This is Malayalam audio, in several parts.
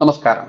നമസ്കാരം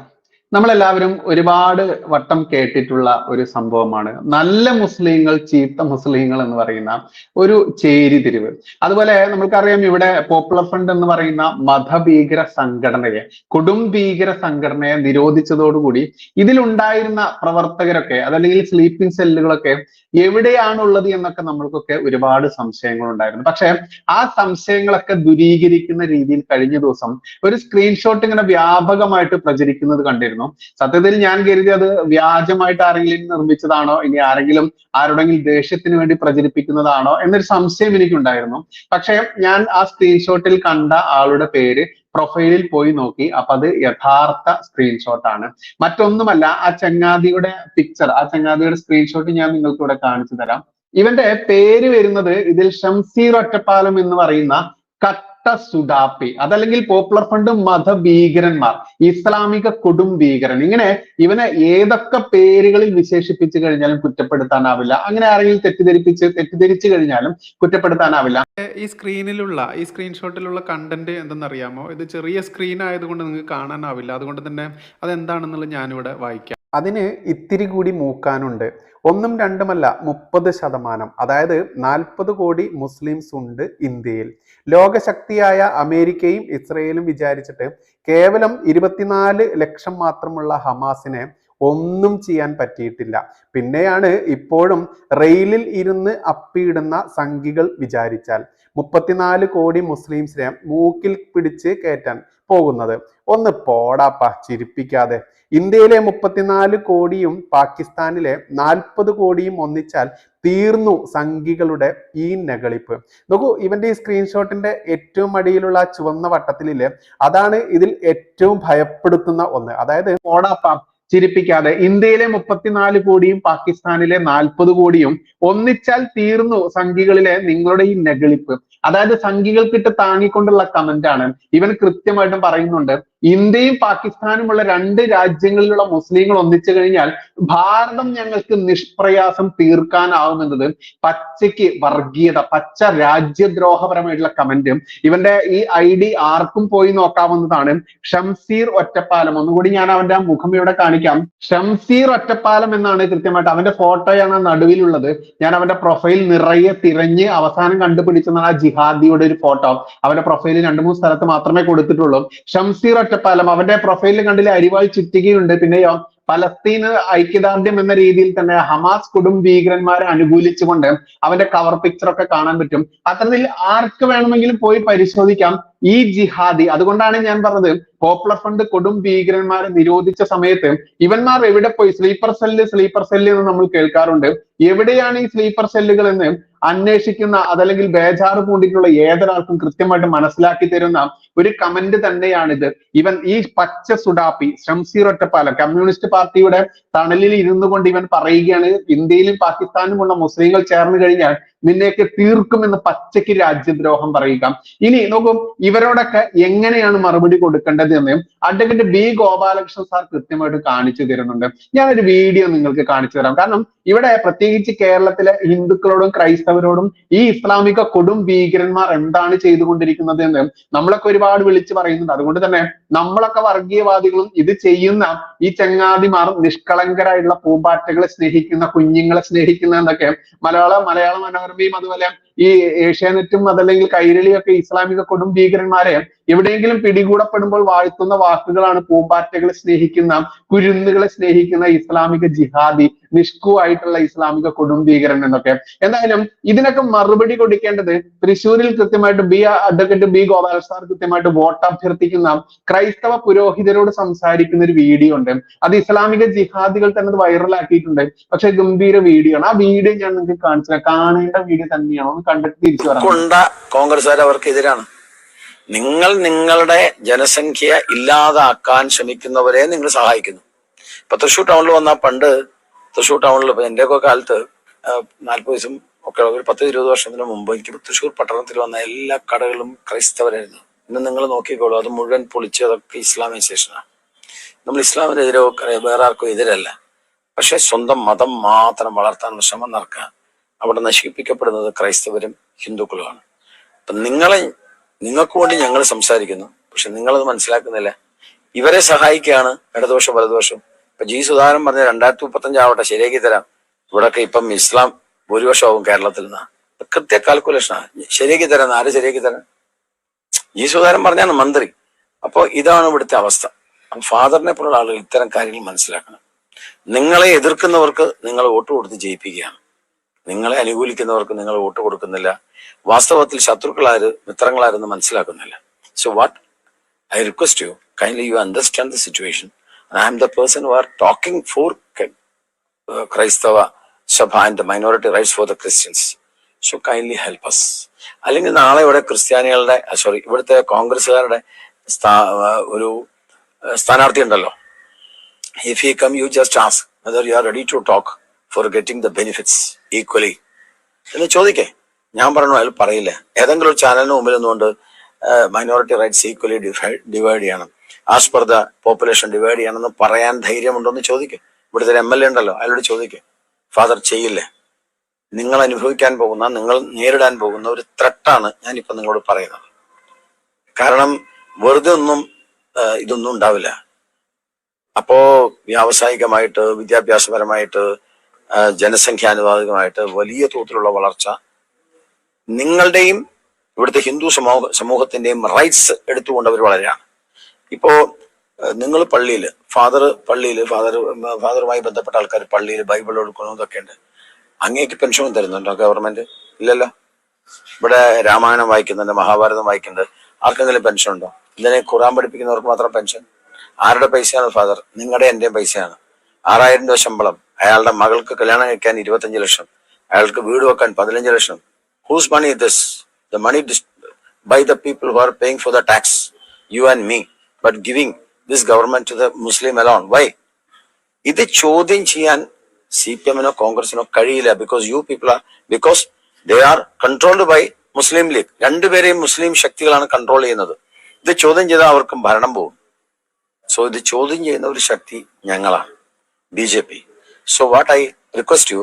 നമ്മളെല്ലാവരും ഒരുപാട് വട്ടം കേട്ടിട്ടുള്ള ഒരു സംഭവമാണ്. നല്ല മുസ്ലിങ്ങൾ ചീത്ത മുസ്ലിങ്ങൾ എന്ന് പറയുന്ന ഒരു ചേരിതിരിവ് അതുപോലെ നമുക്കറിയാം ഇവിടെ പോപ്പുലർ ഫ്രണ്ട് എന്ന് പറയുന്ന മതഭീകര സംഘടനയെ കൊടും ഭീകര സംഘടനയെ നിരോധിച്ചതോടുകൂടി ഇതിലുണ്ടായിരുന്ന പ്രവർത്തകരൊക്കെ അതല്ലെങ്കിൽ സ്ലീപ്പിംഗ് സെല്ലുകളൊക്കെ എവിടെയാണുള്ളത് എന്നൊക്കെ നമ്മൾക്കൊക്കെ ഒരുപാട് സംശയങ്ങൾ ഉണ്ടായിരുന്നു പക്ഷേ ആ സംശയങ്ങളൊക്കെ ദുരീകരിക്കുന്ന രീതിയിൽ കഴിഞ്ഞ ദിവസം ഒരു സ്ക്രീൻഷോട്ട് ഇങ്ങനെ വ്യാപകമായിട്ട് പ്രചരിക്കുന്നത് കണ്ടിരുന്നു. സത്യത്തിൽ ഞാൻ കരുതി അത് വ്യാജമായിട്ട് ആരെങ്കിലും നിർമ്മിച്ചതാണോ? ഇനി ആരെങ്കിലും ആരുടെങ്കിലും ദേഷ്യത്തിന് വേണ്ടി പ്രചരിപ്പിക്കുന്നതാണോ? എന്നൊരു സംശയം എനിക്കുണ്ടായിരുന്നു. പക്ഷേ ഞാൻ ആ സ്ക്രീൻഷോട്ടിൽ കണ്ട ആളുടെ പേര് പ്രൊഫൈലിൽ പോയി നോക്കി. അപ്പൊ അത് യഥാർത്ഥ സ്ക്രീൻഷോട്ട് ആണ്. മറ്റൊന്നുമല്ല ആ ചങ്ങാതിയുടെ പിക്ചർ ആ ചങ്ങാതിയുടെ സ്ക്രീൻഷോട്ട് ഞാൻ നിങ്ങൾക്ക് ഇവിടെ കാണിച്ചു തരാം. ഇവന്റെ പേര് വരുന്നത് ഇതിൽ ഷംസീർ ഒറ്റപ്പാലം എന്ന് പറയുന്ന സുഡാപ്പി അതല്ലെങ്കിൽ പോപ്പുലർ ഫ്രണ്ട് മതഭീകരന്മാർ ഇസ്ലാമിക കൊടും ഭീകരൻ. ഇങ്ങനെ ഇവനെ ഏതൊക്കെ പേരുകളിൽ വിശേഷിപ്പിച്ചു കഴിഞ്ഞാലും കുറ്റപ്പെടുത്താനാവില്ല. അങ്ങനെ ആരെങ്കിലും തെറ്റിദ്ധരിപ്പിച്ച് തെറ്റിദ്ധരിച്ചു കഴിഞ്ഞാലും കുറ്റപ്പെടുത്താനാവില്ല. ഈ സ്ക്രീനിലുള്ള ഈ സ്ക്രീൻഷോട്ടിലുള്ള കണ്ടന്റ് എന്തെന്നറിയാമോ? ഇത് ചെറിയ സ്ക്രീൻ ആയതുകൊണ്ട് നിങ്ങൾക്ക് കാണാനാവില്ല. അതുകൊണ്ട് തന്നെ അതെന്താണെന്നുള്ളത് ഞാനിവിടെ വായിക്കാം. അതിന് ഇത്തിരി കൂടി മൂക്കാനുണ്ട്. ഒന്നും രണ്ടുമല്ല മുപ്പത് ശതമാനം. അതായത് നാൽപ്പത് കോടി മുസ്ലിംസ് ഉണ്ട് ഇന്ത്യയിൽ. ലോകശക്തിയായ അമേരിക്കയും ഇസ്രയേലും വിചാരിച്ചിട്ട് കേവലം ഇരുപത്തിനാല് ലക്ഷം മാത്രമുള്ള ഹമാസിനെ ഒന്നും ചെയ്യാൻ പറ്റിയിട്ടില്ല. പിന്നെയാണ് ഇപ്പോഴും റെയിലിൽ ഇരുന്ന് അപ്പിയിടുന്ന സംഖികൾ വിചാരിച്ചാൽ. മുപ്പത്തിനാല് കോടി മുസ്ലിംസിനെ മൂക്കിൽ പിടിച്ച് കയറ്റാൻ. പോകുന്നത്. ഒന്ന് പോടാപ്പ ചിരിപ്പിക്കാതെ. ഇന്ത്യയിലെ മുപ്പത്തിനാല് കോടിയും പാകിസ്ഥാനിലെ നാൽപ്പത് കോടിയും ഒന്നിച്ചാൽ തീർന്നു സംഖികളുടെ ഈ നകളിപ്പ് നോക്കൂ ഇവന്റെ ഈ സ്ക്രീൻഷോട്ടിന്റെ ഏറ്റവും അടിയിലുള്ള ചുവന്ന വട്ടത്തിലില്ലേ അതാണ് ഇതിൽ ഏറ്റവും ഭയപ്പെടുത്തുന്ന ഒന്ന്. അതായത് പോടാപ്പ ചിരിപ്പിക്കാതെ. ഇന്ത്യയിലെ മുപ്പത്തിനാല് കോടിയും പാകിസ്ഥാനിലെ നാൽപ്പത് കോടിയും ഒന്നിച്ചാൽ തീർന്നു സംഘികളിലെ നിങ്ങളുടെ ഈ നെഗളിപ്പ്. അതായത് സംഖ്യകൾക്കിട്ട് താങ്ങിക്കൊണ്ടുള്ള കമന്റ് ആണ്. ഇവൻ കൃത്യമായിട്ടും പറയുന്നുണ്ട്. ഇന്ത്യയും പാകിസ്ഥാനുമുള്ള രണ്ട് രാജ്യങ്ങളിലുള്ള മുസ്ലിങ്ങൾ ഒന്നിച്ചു കഴിഞ്ഞാൽ ഭാരതം ഞങ്ങൾക്ക് നിഷ്പ്രയാസം തീർക്കാനാവുമെന്നത് പച്ചയ്ക്ക് വർഗീയത പച്ച രാജ്യദ്രോഹപരമായിട്ടുള്ള കമന്റും ഇവന്റെ ഈ ഡി ആർക്കും പോയി നോക്കാവുന്നതാണ്. ഷംസീർ ഒറ്റപ്പാലം. ഒന്നുകൂടി ഞാൻ അവന്റെ മുഖം ഇവിടെ കാണിക്കാം. ഷംസീർ ഒറ്റപ്പാലം എന്നാണ് കൃത്യമായിട്ട് അവന്റെ ഫോട്ടോയാണ് ആ നടുവിലുള്ളത്. ഞാൻ അവന്റെ പ്രൊഫൈൽ നിറയെ തിരഞ്ഞ് അവസാനം കണ്ടുപിടിച്ചെന്നാണ് ആ ജിഹാദിയുടെ ഒരു ഫോട്ടോ അവന്റെ പ്രൊഫൈലിൽ രണ്ട് മൂന്ന് സ്ഥലത്ത് മാത്രമേ കൊടുത്തിട്ടുള്ളൂ. ഷംസീർ ഒറ്റപ്പാലം അവന്റെ പ്രൊഫൈലിൽ കണ്ടില്ലേ അരിവാൾ ചുറ്റികയുണ്ട്. പിന്നെയോ പലസ്തീന് ഐക്യദാർഢ്യം എന്ന രീതിയിൽ തന്നെ ഹമാസ് കൊടും ഭീകരന്മാരെ അനുകൂലിച്ചുകൊണ്ട് അവന്റെ കവർ പിക്ചർ ഒക്കെ കാണാൻ പറ്റും. അത്തരത്തിൽ ആർക്ക് വേണമെങ്കിലും പോയി പരിശോധിക്കാം. ഈ ജിഹാദി അതുകൊണ്ടാണ് ഞാൻ പറഞ്ഞത് പോപ്പുലർ ഫണ്ട് കൊടും ഭീകരന്മാരെ നിരോധിച്ച സമയത്ത് ഇവന്മാർ എവിടെ പോയി? സ്ലീപ്പർ സെല്ല് സ്ലീപ്പർ സെല്ല് എന്ന് നമ്മൾ കേൾക്കാറുണ്ട്. എവിടെയാണ് ഈ സ്ലീപ്പർ സെല്ലുകൾ എന്ന് അന്വേഷിക്കുന്ന അതല്ലെങ്കിൽ ബേജാറ് പൂണ്ടിട്ടുള്ള ഏതൊരാൾക്കും കൃത്യമായിട്ട് മനസ്സിലാക്കി തരുന്ന ഒരു കമന്റ് തന്നെയാണിത്. ഇവൻ ഈ പച്ച സുഡാപ്പി ശംസീർ ഒറ്റപ്പാലം കമ്മ്യൂണിസ്റ്റ് പാർട്ടിയുടെ തണലിൽ ഇരുന്നു കൊണ്ട് ഇവൻ പറയുകയാണ് ഇന്ത്യയിലും പാകിസ്ഥാനിലുമുള്ള മുസ്ലിങ്ങൾ ചേർന്ന് കഴിഞ്ഞാൽ നിന്നെയൊക്കെ തീർക്കുമെന്ന് പച്ചയ്ക്ക് രാജ്യദ്രോഹം പറയുക. ഇനി നോക്കും ഇവരോടൊക്കെ എങ്ങനെയാണ് മറുപടി കൊടുക്കേണ്ടത് എന്ന് അഡ്വക്കേറ്റ് ബി ഗോപാലകൃഷ്ണൻ സാർ കൃത്യമായിട്ട് കാണിച്ചു തരുന്നുണ്ട്. ഞാനൊരു വീഡിയോ നിങ്ങൾക്ക് കാണിച്ചു തരാം. കാരണം ഇവിടെ പ്രത്യേകിച്ച് കേരളത്തിലെ ഹിന്ദുക്കളോടും ക്രൈസ്തവരോടും ഈ ഇസ്ലാമിക കൊടും ഭീകരന്മാർ എന്താണ് ചെയ്തുകൊണ്ടിരിക്കുന്നത് എന്ന് നമ്മളൊക്കെ ഒരുപാട് വിളിച്ചു പറയുന്നുണ്ട്. അതുകൊണ്ട് തന്നെ നമ്മളൊക്കെ വർഗീയവാദികളും ഇത് ചെയ്യുന്ന ഈ ചങ്ങാതിമാർ നിഷ്കളങ്കരായിട്ടുള്ള പൂമ്പാറ്റകളെ സ്നേഹിക്കുന്ന കുഞ്ഞുങ്ങളെ സ്നേഹിക്കുന്ന എന്നൊക്കെ മലയാള മലയാള മനോരമയും അതുപോലെ ഈ ഏഷ്യാനെറ്റും അതല്ലെങ്കിൽ കൈരളിയൊക്കെ ഇസ്ലാമിക കൊടും ഭീകരന്മാരെ എവിടെയെങ്കിലും പിടികൂടപ്പെടുമ്പോൾ വാഴ്ത്തുന്ന വാക്കുകളാണ് പൂമ്പാറ്റകളെ സ്നേഹിക്കുന്ന കുരുന്നുകളെ സ്നേഹിക്കുന്ന ഇസ്ലാമിക ജിഹാദി നിഷ്കുവായിട്ടുള്ള ഇസ്ലാമിക കൊടും ഭീകരൻ എന്നൊക്കെ. എന്തായാലും ഇതിനൊക്കെ മറുപടി കൊടുക്കേണ്ടത് തൃശ്ശൂരിൽ കൃത്യമായിട്ട് B advocate B Gopal sir കൃത്യമായിട്ട് വോട്ട് അഭ്യർത്ഥിക്കുന്ന ക്രൈസ്തവ പുരോഹിതരോട് സംസാരിക്കുന്ന ഒരു വീഡിയോ ഉണ്ട്. അത് ഇസ്ലാമിക ജിഹാദികൾ തന്നെ അത് വൈറലാക്കിയിട്ടുണ്ട് പക്ഷെ ഗംഭീര വീഡിയോ ആണ്. ആ വീഡിയോ ഞാൻ നിങ്ങൾക്ക് കാണിച്ചു. കാണേണ്ട വീഡിയോ തന്നെയാണ് കണ്ടിട്ട് തിരിച്ചു വരാം കൊണ്ട കോൺഗ്രസ്സുകാർ അവർക്ക് എതിരാണ് നിങ്ങൾ നിങ്ങളുടെ ജനസംഖ്യ ഇല്ലാതാക്കാൻ ശ്രമിക്കുന്നവരെ നിങ്ങൾ സഹായിക്കുന്നു. ഇപ്പൊ തൃശ്ശൂർ ടൗണിൽ വന്ന പണ്ട് തൃശ്ശൂർ ടൗണിൽ ഇപ്പൊ എന്റെയൊക്കെ കാലത്ത് നാൽപ്പത് വയസ്സും ഒക്കെ ഒരു പത്ത് ഇരുപത് വർഷത്തിന് മുമ്പ് എനിക്ക് തൃശ്ശൂർ പട്ടണത്തിൽ വന്ന എല്ലാ കടകളും ക്രൈസ്തവരായിരുന്നു. ഇന്ന് നിങ്ങൾ നോക്കിക്കോളൂ അത് മുഴുവൻ പൊളിച്ച് അതൊക്കെ ഇസ്ലാമൈസേഷനാണ് നമ്മൾ ഇസ്ലാമിനെതിരോ വേറെ ആർക്കും എതിരല്ല. പക്ഷെ സ്വന്തം മതം മാത്രം വളർത്താനുള്ള ശ്രമം നടക്കുക. അവിടെ നശിപ്പിക്കപ്പെടുന്നത് ക്രൈസ്തവരും ഹിന്ദുക്കളുമാണ്. അപ്പൊ നിങ്ങളെ നിങ്ങൾക്ക് വേണ്ടി ഞങ്ങൾ സംസാരിക്കുന്നു പക്ഷെ നിങ്ങളത് മനസ്സിലാക്കുന്നില്ല. ഇവരെ സഹായിക്കുകയാണ് ഇടദോഷം വലദോഷം ഇപ്പൊ ജി സുധാകരൻ പറഞ്ഞ രണ്ടായിരത്തി മുപ്പത്തഞ്ച് ആവട്ടെ ശരിയാക്കി തരാം. ഇവിടൊക്കെ ഇപ്പം ഇസ്ലാം ഭൂരിപക്ഷമാവും കേരളത്തിൽ നിന്ന്. കൃത്യ കാൽക്കുലേഷനാണ് ശരിയാക്കി തരാം ആര് ശരിയാക്കി തരാൻ ജി സുധാകരൻ പറഞ്ഞാണ് മന്ത്രി. അപ്പോൾ ഇതാണ് ഇവിടുത്തെ അവസ്ഥ. ഫാദറിനെ പോലുള്ള ആളുകൾ ഇത്തരം കാര്യങ്ങൾ മനസ്സിലാക്കണം. നിങ്ങളെ എതിർക്കുന്നവർക്ക് നിങ്ങൾ വോട്ട് കൊടുത്ത് ജയിപ്പിക്കുകയാണ്. നിങ്ങളെ അനുകൂലിക്കുന്നവർക്ക് നിങ്ങൾ വോട്ട് കൊടുക്കുന്നില്ല. വാസ്തവത്തിൽ ശത്രുക്കളാര് മിത്രങ്ങളാരെന്ന് മനസ്സിലാക്കുന്നില്ല. So what I request you kindly you understand the situation I am the person who are talking for ക്രൈസ്തവ സഭ and the minority rights for the Christians so kindly help us അല്ലെങ്കിൽ നാളെ ഇവിടെ ക്രിസ്ത്യാനികളുടെ സോറി ഇവിടുത്തെ കോൺഗ്രസ്സുകാരുടെ ഒരു സ്ഥാനാർത്ഥി ഉണ്ടല്ലോ. If you come you just ask whether you are ready to talk for getting the benefits equally എന്ന് ചോദിക്കേ ഞാൻ പറഞ്ഞു അയാൾ പറയില്ല. ഏതെങ്കിലും ഒരു ചാനലിന് മുമ്പിൽ നിന്നുകൊണ്ട് മൈനോറിറ്റി റൈറ്റ്സ് ഈക്വലി ഡിവൈഡ് ചെയ്യണം as per the population divide ചെയ്യണമെന്ന് പറയാൻ ധൈര്യമുണ്ടോ എന്ന് ചോദിക്കേ. ഇവിടുത്തെ എം എൽ എ ഉണ്ടല്ലോ അയാളോട് ചോദിക്കേ. ഫാദർ ചെയ്യില്ലേ? നിങ്ങൾ അനുഭവിക്കാൻ പോകുന്ന നിങ്ങൾ നേരിടാൻ പോകുന്ന ഒരു ത്രട്ടാണ് ഞാനിപ്പോ നിങ്ങളോട് പറയുന്നത്. കാരണം വെറുതെ ഒന്നും ഇതൊന്നും ഉണ്ടാവില്ല. അപ്പോ വ്യാവസായികമായിട്ട് വിദ്യാഭ്യാസപരമായിട്ട് ജനസംഖ്യാനുപാതികമായിട്ട് വലിയ തോതിലുള്ള വളർച്ച. നിങ്ങളുടെയും ഇവിടുത്തെ ഹിന്ദു സമൂഹ സമൂഹത്തിന്റെയും റൈറ്റ്സ് എടുത്തുകൊണ്ടവർ വളരെയാണ് ഇപ്പോ നിങ്ങൾ പള്ളിയിൽ ഫാദർ പള്ളിയിൽ ഫാദർ ഫാദറുമായി ബന്ധപ്പെട്ട ആൾക്കാർ പള്ളിയിൽ ബൈബിൾ എടുക്കണം ഇതൊക്കെ ഉണ്ട് അങ്ങേക്ക് പെൻഷൻ തരുന്നുണ്ടോ ഗവൺമെന്റ് ഇല്ലല്ലോ. ഇവിടെ രാമായണം വായിക്കുന്നുണ്ട് മഹാഭാരതം വായിക്കുന്നുണ്ട്. ആർക്കെങ്കിലും പെൻഷൻ ഉണ്ടോ? ഇതിനെ ഖുറാൻ പഠിപ്പിക്കുന്നവർക്ക് മാത്രം പെൻഷൻ ആരുടെ പൈസയാണ് ഫാദർ നിങ്ങളുടെ എന്റെയും പൈസയാണ്. ആറായിരം രൂപ ശമ്പളം. അയാളുടെ മകൾക്ക് കല്യാണം കഴിക്കാൻ ഇരുപത്തഞ്ച് ലക്ഷം അയാൾക്ക് വീട് വെക്കാൻ പതിനഞ്ച് ലക്ഷം. Whose money this the money by the people who are paying for the tax you and me but giving this government to the Muslim alone why ഇത് ചോദ്യം ചെയ്യാൻ സി പി എമ്മിനോ കോൺഗ്രസിനോ കഴിയില്ല. Because you people are because they are controlled by Muslim League രണ്ടുപേരെയും മുസ്ലിം ശക്തികളാണ് കൺട്രോൾ ചെയ്യുന്നത്. ഇത് ചോദ്യം ചെയ്താൽ അവർക്കും ഭരണം പോകും. സോ ഇത് ചോദ്യം ചെയ്യുന്ന ഒരു ശക്തി ഞങ്ങളാണ്. B J P so what I request you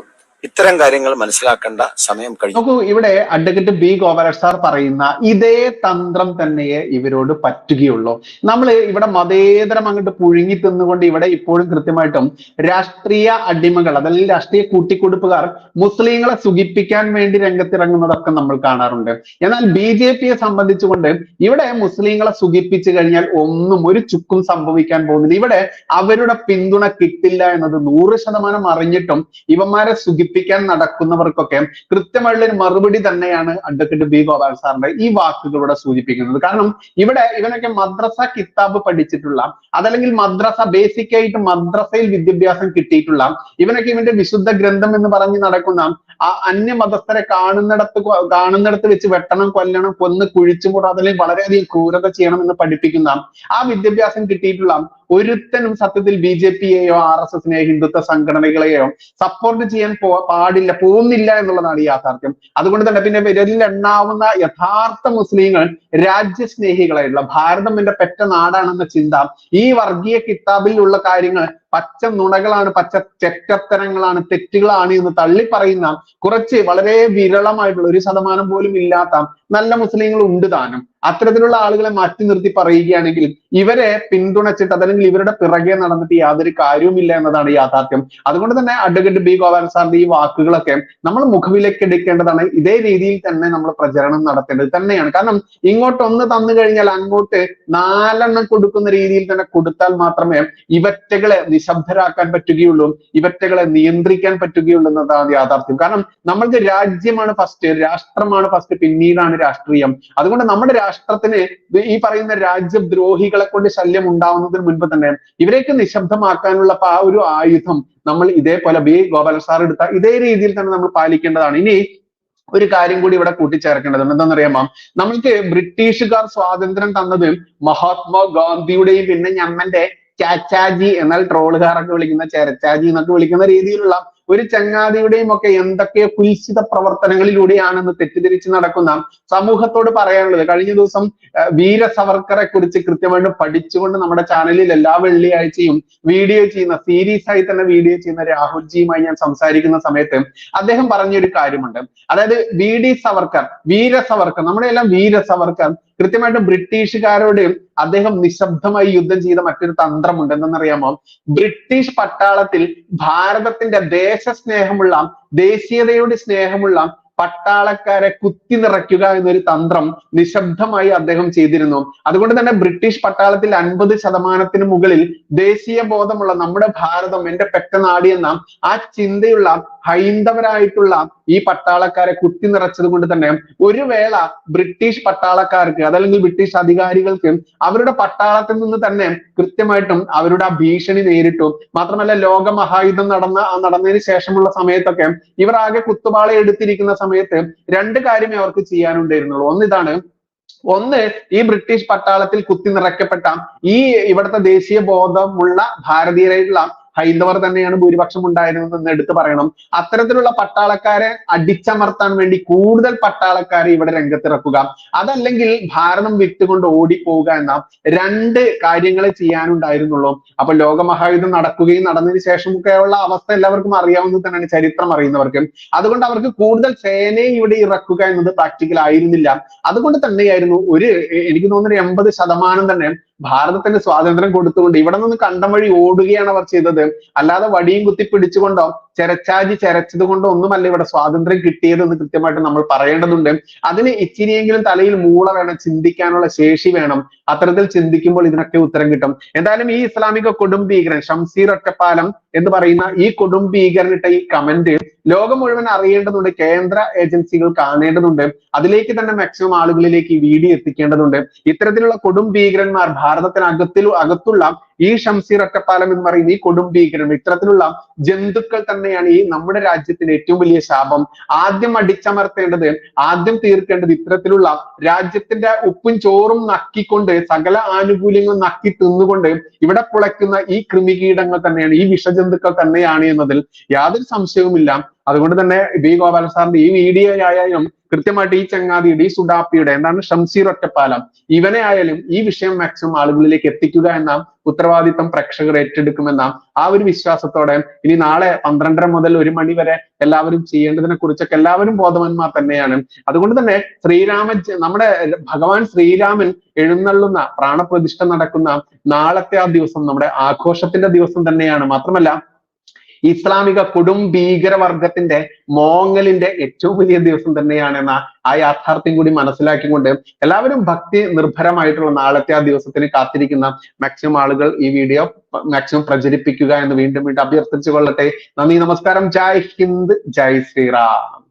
ഇത്തരം കാര്യങ്ങൾ മനസ്സിലാക്കേണ്ട സമയം കഴിഞ്ഞു. നോക്കൂ ഇവിടെ അഡ്വക്കേറ്റ് ബി ഗോപാലൻ സാർ പറയുന്ന ഇതേ തന്ത്രം തന്നെയേ ഇവരോട് പറ്റുകയുള്ളൂ. നമ്മൾ ഇവിടെ മതേതരം അങ്ങോട്ട് പുഴുങ്ങി തിന്നുകൊണ്ട് ഇവിടെ ഇപ്പോഴും കൃത്യമായിട്ടും രാഷ്ട്രീയ അടിമകൾ അതല്ലെങ്കിൽ രാഷ്ട്രീയ കൂട്ടിക്കൊടുപ്പുകാർ മുസ്ലിങ്ങളെ സുഖിപ്പിക്കാൻ വേണ്ടി രംഗത്തിറങ്ങുന്നതൊക്കെ നമ്മൾ കാണാറുണ്ട്. എന്നാൽ ബി ജെ പിയെ സംബന്ധിച്ചുകൊണ്ട് ഇവിടെ മുസ്ലിങ്ങളെ സുഖിപ്പിച്ചു കഴിഞ്ഞാൽ ഒന്നും ഒരു ചുക്കും സംഭവിക്കാൻ പോകുന്നില്ല. ഇവിടെ അവരുടെ പിന്തുണ കിട്ടില്ല എന്നത് നൂറ് ശതമാനം അറിഞ്ഞിട്ടും ഇവന്മാരെ സുഖിപ്പിക്കാൻ നടക്കുന്നവർക്കൊക്കെ കൃത്യമായിട്ടുള്ള ഒരു മറുപടി തന്നെയാണ് അഡ്വക്കേറ്റ് ബി ഗോപാൽ സാറിന്റെ ഈ വാക്കുകളിലൂടെ സൂചിപ്പിക്കുന്നത്. കാരണം ഇവിടെ ഇവനൊക്കെ മദ്രസ കിതാബ് പഠിച്ചിട്ടുള്ള അതല്ലെങ്കിൽ മദ്രസ ബേസിക് ആയിട്ട് മദ്രസയിൽ വിദ്യാഭ്യാസം കിട്ടിയിട്ടുള്ള ഇവനൊക്കെ ഇവന്റെ വിശുദ്ധ ഗ്രന്ഥം എന്ന് പറഞ്ഞ് നടക്കുന്ന ആ അന്യ അന്യമതസ്ഥരെ കാണുന്നിടത്ത് കാണുന്നിടത്ത് വെച്ച് വെട്ടണം കൊല്ലണം കൊന്ന് കുഴിച്ചുകൂടാ അതല്ലെങ്കിൽ വളരെയധികം ക്രൂരത ചെയ്യണം എന്ന് പഠിപ്പിക്കുന്ന ആ വിദ്യാഭ്യാസം കിട്ടിയിട്ടുള്ള ഒരുത്തനും സത്യത്തിൽ ബി ജെ പിയെയോ ആർ എസ് എസിനെയോ ഹിന്ദുത്വ സംഘടനകളെയോ സപ്പോർട്ട് ചെയ്യാൻ പോ പാടില്ല പോകുന്നില്ല എന്നുള്ളതാണ് ഈ യാഥാർത്ഥ്യം. അതുകൊണ്ട് തന്നെ പിന്നെ വിരലിൽ എണ്ണാവുന്ന യഥാർത്ഥ മുസ്ലിങ്ങൾ രാജ്യസ്നേഹികളായിട്ടുള്ള ഭാരതം എന്റെ പെറ്റ നാടാണെന്ന ചിന്ത ഈ വർഗീയ കിതാബിലുള്ള കാര്യങ്ങൾ പച്ച നുണകളാണ് പച്ച ചെറ്റത്തരങ്ങളാണ് തെറ്റുകളാണ് എന്ന് തള്ളി പറയുന്ന കുറച്ച് വളരെ വിരളമായിട്ടുള്ള ഒരു ശതമാനം പോലും ഇല്ലാത്ത നല്ല മുസ്ലിങ്ങൾ ഉണ്ട് താനും. അത്തരത്തിലുള്ള ആളുകളെ മാറ്റി നിർത്തി പറയുകയാണെങ്കിൽ ഇവരെ പിന്തുണച്ചിട്ട് അതല്ലെങ്കിൽ ഇവരുടെ പിറകെ നടന്നിട്ട് യാതൊരു കാര്യവുമില്ല എന്നതാണ് യാഥാർത്ഥ്യം. അതുകൊണ്ട് തന്നെ അഡ്വക്കേറ്റ് ബി ഗോപാൽ സാറിന്റെ ഈ വാക്കുകളൊക്കെ നമ്മൾ മുഖവിലേക്ക് എടുക്കേണ്ടതാണ്. ഇതേ രീതിയിൽ തന്നെ നമ്മൾ പ്രചരണം നടത്തേണ്ടത് തന്നെയാണ്. കാരണം ഇങ്ങോട്ട് ഒന്ന് തന്നു കഴിഞ്ഞാൽ അങ്ങോട്ട് നാലെണ്ണം കൊടുക്കുന്ന രീതിയിൽ തന്നെ കൊടുത്താൽ മാത്രമേ ഇവറ്റകളെ നിശബ്ദരാക്കാൻ പറ്റുകയുള്ളൂ ഇവറ്റകളെ നിയന്ത്രിക്കാൻ പറ്റുകയുള്ളൂ എന്നതാണ് യാഥാർത്ഥ്യം. കാരണം നമ്മൾക്ക് രാജ്യമാണ് ഫസ്റ്റ് രാഷ്ട്രമാണ് ഫസ്റ്റ് പിന്നീടാണ് രാഷ്ട്രീയം. അതുകൊണ്ട് നമ്മുടെ രാഷ്ട്രത്തിന് ഈ പറയുന്ന രാജ്യദ്രോഹികളെ കൊണ്ട് ശല്യം ഉണ്ടാവുന്നതിന് മുൻപ് തന്നെ ഇവരെയൊക്കെ നിശബ്ദമാക്കാനുള്ള ആ ഒരു ആയുധം നമ്മൾ ഇതേപോലെ ബി ഗോപാല സാർ എടുത്ത ഇതേ രീതിയിൽ തന്നെ നമ്മൾ പാലിക്കേണ്ടതാണ്. ഇനി ഒരു കാര്യം കൂടി ഇവിടെ കൂട്ടിച്ചേർക്കേണ്ടതുണ്ട്. എന്താണെന്നറിയാമോ? നമ്മൾക്ക് ബ്രിട്ടീഷുകാർ സ്വാതന്ത്ര്യം തന്നത് മഹാത്മാ ഗാന്ധിയുടെയും പിന്നെ ഞമ്മന്റെ ചാച്ചാജി എന്നാൽ ട്രോളുകാരൊക്കെ വിളിക്കുന്ന ചരച്ചാജി എന്നൊക്കെ വിളിക്കുന്ന രീതിയിലുള്ള ഒരു ചങ്ങാതിയുടെയും ഒക്കെ എന്തൊക്കെ കുൽസിത പ്രവർത്തനങ്ങളിലൂടെയാണെന്ന് തെറ്റിദ്ധരിച്ച് നടക്കുന്ന സമൂഹത്തോട് പറയാനുള്ളത്. കഴിഞ്ഞ ദിവസം വീര സവർക്കറെ കുറിച്ച് കൃത്യമായിട്ട് പഠിച്ചുകൊണ്ട് നമ്മുടെ ചാനലിൽ എല്ലാ വെള്ളിയാഴ്ചയും വീഡിയോ ചെയ്യുന്ന സീരീസ് ആയി തന്നെ വീഡിയോ ചെയ്യുന്ന രാഹുൽജിയുമായി ഞാൻ സംസാരിക്കുന്ന സമയത്ത് അദ്ദേഹം പറഞ്ഞൊരു കാര്യമുണ്ട്. അതായത് വി ഡി സവർക്കർ വീര സവർക്കർ നമ്മുടെ എല്ലാം വീര സവർക്കർ കൃത്യമായിട്ടും ബ്രിട്ടീഷുകാരോട് അദ്ദേഹം നിശബ്ദമായി യുദ്ധം ചെയ്ത മറ്റൊരു തന്ത്രമുണ്ട്. എന്തെന്നറിയാമോ? ബ്രിട്ടീഷ് പട്ടാളത്തിൽ ഭാരതത്തിന്റെ ദേശസ്നേഹമുള്ള ദേശീയതയോട് സ്നേഹമുള്ള പട്ടാളക്കാരെ കുത്തി നിറയ്ക്കുക എന്നൊരു തന്ത്രം നിശബ്ദമായി അദ്ദേഹം ചെയ്തിരുന്നു. അതുകൊണ്ട് തന്നെ ബ്രിട്ടീഷ് പട്ടാളത്തിൽ അൻപത് ശതമാനത്തിന് മുകളിൽ ദേശീയ ബോധമുള്ള നമ്മുടെ ഭാരതം എന്റെ പെറ്റ നാട് എന്ന ആ ചിന്തയുള്ള ഹൈന്ദവരായിട്ടുള്ള ഈ പട്ടാളക്കാരെ കുത്തി നിറച്ചത് കൊണ്ട് തന്നെ ഒരു വേള ബ്രിട്ടീഷ് പട്ടാളക്കാർക്ക് അതല്ലെങ്കിൽ ബ്രിട്ടീഷ് അധികാരികൾക്ക് അവരുടെ പട്ടാളത്തിൽ നിന്ന് തന്നെ കൃത്യമായിട്ടും അവരുടെ ആ ഭീഷണി നേരിട്ടു. മാത്രമല്ല ലോക മഹായുദ്ധം നടന്ന നടന്നതിന് ശേഷമുള്ള സമയത്തൊക്കെ ഇവർ ആകെ കുത്തുപാള എടുത്തിരിക്കുന്ന സമയത്ത് രണ്ട് കാര്യമേ അവർക്ക് ചെയ്യാനുണ്ടായിരുന്നുള്ളൂ. ഒന്നിതാണ് ഒന്ന് ഈ ബ്രിട്ടീഷ് പട്ടാളത്തിൽ കുത്തി നിറയ്ക്കപ്പെട്ട ഈ ഇവിടുത്തെ ദേശീയ ബോധമുള്ള ഭാരതീയരായിട്ടുള്ള ഹൈന്ദവർ തന്നെയാണ് ഭൂരിപക്ഷം ഉണ്ടായിരുന്നത് എന്ന് എടുത്തു പറയണം. അത്തരത്തിലുള്ള പട്ടാളക്കാരെ അടിച്ചമർത്താൻ വേണ്ടി കൂടുതൽ പട്ടാളക്കാരെ ഇവിടെ രംഗത്തിറക്കുക. അതല്ലെങ്കിൽ ഭാരതം വിട്ടുകൊണ്ട് ഓടിപ്പോവുക എന്ന രണ്ട് കാര്യങ്ങളെ ചെയ്യാനുണ്ടായിരുന്നുള്ളൂ. അപ്പൊ ലോകമഹായുദ്ധം നടക്കുകയും നടന്നതിന് ശേഷമൊക്കെയുള്ള അവസ്ഥ എല്ലാവർക്കും അറിയാവുന്നത് തന്നെയാണ് ചരിത്രം അറിയുന്നവർക്ക്. അതുകൊണ്ട് അവർക്ക് കൂടുതൽ സേനയെ ഇവിടെ ഇറക്കുക എന്നത് പ്രാക്ടിക്കൽ ആയിരുന്നില്ല. അതുകൊണ്ട് തന്നെയായിരുന്നു ഒരു എനിക്ക് തോന്നുന്നു എൺപത് ശതമാനം തന്നെ ഭാരതത്തിന് സ്വാതന്ത്ര്യം കൊടുത്തുകൊണ്ട് ഇവിടെ നിന്ന് കണ്ടം വഴി ഓടുകയാണ് അവർ ചെയ്തത്. അല്ലാതെ വടിയും കുത്തി പിടിച്ചുകൊണ്ടോ ചെരച്ചാജി ചെരച്ചത് കൊണ്ട് ഒന്നുമല്ല ഇവിടെ സ്വാതന്ത്ര്യം കിട്ടിയതെന്ന് കൃത്യമായിട്ട് നമ്മൾ പറയേണ്ടതുണ്ട്. അതിന് ഇച്ചിരിയെങ്കിലും തലയിൽ മൂള വേണം ചിന്തിക്കാനുള്ള ശേഷി വേണം. അത്തരത്തിൽ ചിന്തിക്കുമ്പോൾ ഇതിനൊക്കെ ഉത്തരം കിട്ടും. എന്തായാലും ഈ ഇസ്ലാമിക കൊടും ഭീകരൻ ഷംസീർ ഒറ്റപ്പാലം എന്ന് പറയുന്ന ഈ കൊടും ഭീകരനിട്ട ഈ കമന്റ് ലോകം മുഴുവൻ അറിയേണ്ടതുണ്ട് കേന്ദ്ര ഏജൻസികൾ കാണേണ്ടതുണ്ട്. അതിലേക്ക് തന്നെ മാക്സിമം ആളുകളിലേക്ക് ഈ വീഡിയോ എത്തിക്കേണ്ടതുണ്ട്. ഇത്തരത്തിലുള്ള കൊടും ഭീകരന്മാർ ഭാരതത്തിനകത്തിൽ അകത്തുള്ള ഈ ഷംസീർ ഒറ്റപ്പാലം എന്ന് പറയുന്ന ഈ കൊടും ഭീകരൻ ഇത്തരത്തിലുള്ള ജന്തുക്കൾ തന്നെയാണ് ഈ നമ്മുടെ രാജ്യത്തിന്റെ ഏറ്റവും വലിയ ശാപം. ആദ്യം അടിച്ചമർത്തേണ്ടത് ആദ്യം തീർക്കേണ്ടത് ഇത്തരത്തിലുള്ള രാജ്യത്തിന്റെ ഉപ്പും ചോറും നക്കിക്കൊണ്ട് സകല ആനുകൂല്യങ്ങളും നക്കി തിന്നുകൊണ്ട് ഇവിടെ പുളയ്ക്കുന്ന ഈ കൃമികീടങ്ങൾ തന്നെയാണ് ഈ വിഷജന്തുക്കൾ തന്നെയാണ് എന്നതിൽ യാതൊരു സംശയവുമില്ല. അതുകൊണ്ട് തന്നെ ബി ഗോപാലൻ സാറിന്റെ ഈ വീഡിയോ ആയാലും കൃത്യമായിട്ട് ഈ ചങ്ങാതിയുടെ ഈ സുഡാപ്പിയുടെ എന്താണ് ഷംസീർ ഒറ്റപ്പാലം ഇവനെ ആയാലും ഈ വിഷയം മാക്സിമം ആളുകളിലേക്ക് എത്തിക്കുക എന്ന ഉത്തരവാദിത്തം പ്രേക്ഷകർ ഏറ്റെടുക്കുമെന്ന ആ ഒരു വിശ്വാസത്തോടെ ഇനി നാളെ പന്ത്രണ്ടര മുതൽ ഒരു മണി വരെ എല്ലാവരും ചെയ്യേണ്ടതിനെ കുറിച്ചൊക്കെ എല്ലാവരും ബോധവാന്മാർ തന്നെയാണ്. അതുകൊണ്ട് തന്നെ ശ്രീരാമ നമ്മുടെ ഭഗവാൻ ശ്രീരാമൻ എഴുന്നള്ളുന്ന പ്രാണപ്രതിഷ്ഠ നടക്കുന്ന നാളത്തെ ആ ദിവസം നമ്മുടെ ആഘോഷത്തിന്റെ ദിവസം തന്നെയാണ്. മാത്രമല്ല ഇസ്ലാമിക കൊടും ഭീകരവർഗത്തിന്റെ മോങ്ങലിന്റെ ഏറ്റവും വലിയ ദിവസം തന്നെയാണ് എന്ന ആ യാഥാർത്ഥ്യം കൂടി മനസ്സിലാക്കിക്കൊണ്ട് എല്ലാവരും ഭക്തി നിർഭരമായിട്ടുള്ള നാളത്തെ ആ ദിവസത്തിന് കാത്തിരിക്കുന്ന മാക്സിമം ആളുകൾ ഈ വീഡിയോ മാക്സിമം പ്രചരിപ്പിക്കുക എന്ന് വീണ്ടും വീണ്ടും അഭ്യർത്ഥിച്ചു കൊള്ളട്ടെ. നന്ദി നമസ്കാരം. ജയ് ഹിന്ദ് ജയ് ശ്രീറാം.